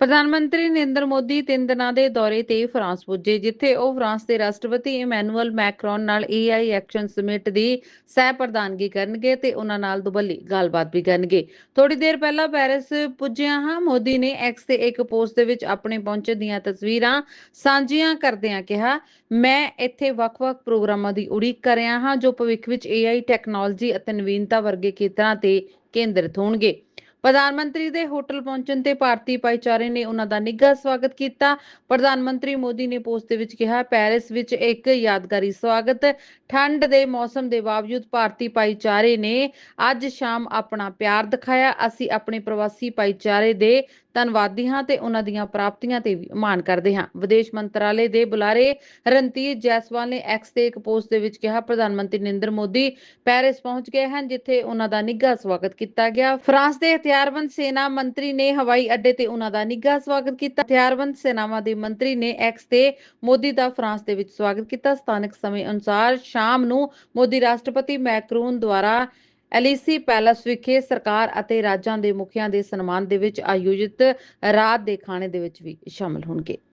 ਪ੍ਰਧਾਨ ਮੰਤਰੀ ਨਰਿੰਦਰ ਮੋਦੀ ਤਿੰਨ ਦਿਨਾਂ ਦੇ ਦੌਰੇ ਤੇ ਫਰਾਂਸ ਪੁੱਜੇ, ਜਿੱਥੇ ਉਹ ਫਰਾਂਸ ਦੇ ਰਾਸ਼ਟਰਪਤੀ ਇਮੈਨੂਅਲ ਮੈਕਰੋਨ ਨਾਲ ਏਆਈ ਐਕਸ਼ਨ ਸਮਿਟ ਦੀ ਸਹਿ ਪ੍ਰਧਾਨਗੀ ਕਰਨਗੇ ਤੇ ਉਹਨਾਂ ਨਾਲ ਦੁਬੱਲੀ ਗੱਲਬਾਤ ਵੀ ਕਰਨਗੇ। ਥੋੜੀ ਦੇਰ ਪਹਿਲਾਂ ਪੈਰਿਸ ਪੁੱਜਿਆ ਹਾਂ, ਮੋਦੀ ਨੇ ਐਕਸ ਤੇ ਇੱਕ ਪੋਸਟ ਦੇ ਵਿੱਚ ਆਪਣੇ ਪਹੁੰਚੇ ਦੀਆਂ ਤਸਵੀਰਾਂ ਸਾਂਝੀਆਂ ਕਰਦਿਆਂ ਕਿਹਾ, ਮੈਂ ਇੱਥੇ ਵੱਖ-ਵੱਖ ਪ੍ਰੋਗਰਾਮਾਂ ਦੀ ਉਡੀਕ ਕਰ ਰਿਹਾ ਹਾਂ ਜੋ ਭਵਿੱਖ ਵਿੱਚ ਏਆਈ ਟੈਕਨੋਲੋਜੀ ਅਤੇ ਨਵੀਨਤਾ ਵਰਗੇ ਖੇਤਰਾਂ ਤੇ ਕੇਂਦਰਿਤ ਹੋਣਗੇ। ਪ੍ਰਧਾਨ ਮੰਤਰੀ ਦੇ ਹੋਟਲ ਪਹੁੰਚਣ ਤੇ ਭਾਰਤੀ ਭਾਈਚਾਰੇ ਨੇ ਉਹਨਾਂ ਦਾ ਨਿੱਘਾ ਸਵਾਗਤ ਕੀਤਾ। ਪ੍ਰਧਾਨ ਮੰਤਰੀ ਮੋਦੀ ਨੇ ਪੋਸਟ ਦੇ ਵਿੱਚ ਕਿਹਾ, ਪੈਰਿਸ ਵਿੱਚ ਇੱਕ ਯਾਦਗਾਰੀ ਸਵਾਗਤ। ਠੰਡ ਦੇ ਮੌਸਮ ਦੇ ਬਾਵਜੂਦ ਭਾਰਤੀ ਭਾਈਚਾਰੇ ਨੇ ਅੱਜ ਸ਼ਾਮ ਆਪਣਾ ਪਿਆਰ ਦਿਖਾਇਆ। ਅਸੀਂ ਆਪਣੇ ਪ੍ਰਵਾਸੀ ਭਾਈਚਾਰੇ ਦੇ ਧੰਨਵਾਦੀ ਹਾਂ ਤੇ ਉਹਨਾਂ ਦੀਆਂ ਪ੍ਰਾਪਤੀਆਂ ਤੇ ਵੀ ਮਾਣ ਕਰਦੇ ਹਾਂ। ਵਿਦੇਸ਼ ਮੰਤਰਾਲੇ ਦੇ ਬੁਲਾਰੇ ਰਣਧੀਰ ਜੈਸਵਾਲ ਨੇ ਐਕਸ ਤੇ ਇੱਕ ਪੋਸਟ ਦੇ ਵਿੱਚ ਕਿਹਾ, ਪ੍ਰਧਾਨ ਮੰਤਰੀ ਨਰਿੰਦਰ ਮੋਦੀ ਪੈਰਿਸ ਪਹੁੰਚ ਗਏ ਹਨ, ਜਿੱਥੇ ਉਹਨਾਂ ਦਾ ਨਿੱਘਾ ਸਵਾਗਤ ਕੀਤਾ ਗਿਆ। ਫਰਾਂਸ ਦੇ ਹਥਿਆਰਬੰਦ ਸੈਨਾ ਮੰਤਰੀ ਨੇ ਹਵਾਈ ਅੱਡੇ ਤੇ ਉਹਨਾਂ ਦਾ ਨਿੱਘਾ ਸਵਾਗਤ ਕੀਤਾ। ਹਥਿਆਰਬੰਦ ਸੈਨਾਵਾਂ ਦੇ ਮੰਤਰੀ ਨੇ ਐਕਸ ਤੇ ਮੋਦੀ ਦਾ ਫਰਾਂਸ ਦੇ ਵਿੱਚ ਸਵਾਗਤ ਕੀਤਾ। ਸਥਾਨਕ ਸਮੇਂ ਅਨੁਸਾਰ ਸ਼ਾਮ ਨੂੰ ਮੋਦੀ ਰਾਸ਼ਟਰਪਤੀ ਮੈਕਰੋਨ ਦੁਆਰਾ ਐਲੀਸੀ ਪੈਲਸ ਵਿਖੇ ਸਰਕਾਰ ਅਤੇ ਰਾਜਾਂ ਦੇ ਮੁਖੀਆਂ ਦੇ ਸਨਮਾਨ ਦੇ ਵਿੱਚ ਆਯੋਜਿਤ ਰਾਤ ਦੇ ਖਾਣੇ ਦੇ ਵਿੱਚ ਵੀ ਸ਼ਾਮਲ ਹੋਣਗੇ।